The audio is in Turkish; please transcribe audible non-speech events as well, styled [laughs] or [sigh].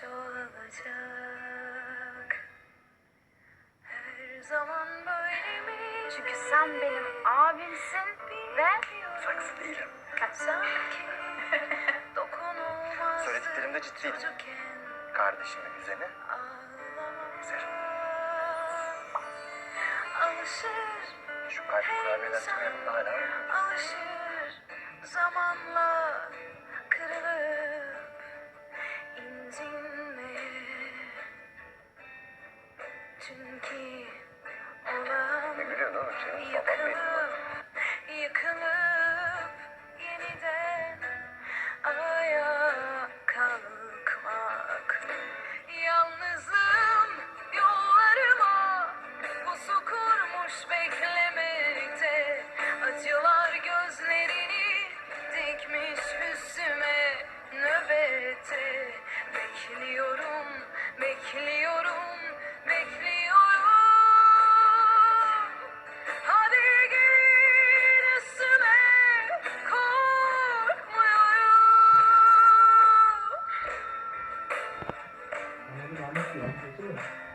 çoğalacak. Her zaman böyle mi? Çünkü sen benim abimsin ve Saksı değilim. Sanki [laughs] dokunulmaz. Söylediklerimde ciddiydim. Çocukken Kardeşimi üzeni ağlamam. üzerim. Alışır, Şu kalp kurabiyeler kimin yanında hala alışır zamanla kırılıp Çünkü olan Ne gülüyorsun oğlum baban benim. Yalnızım yollarıma pusu kurmuş beklemekte 같아요.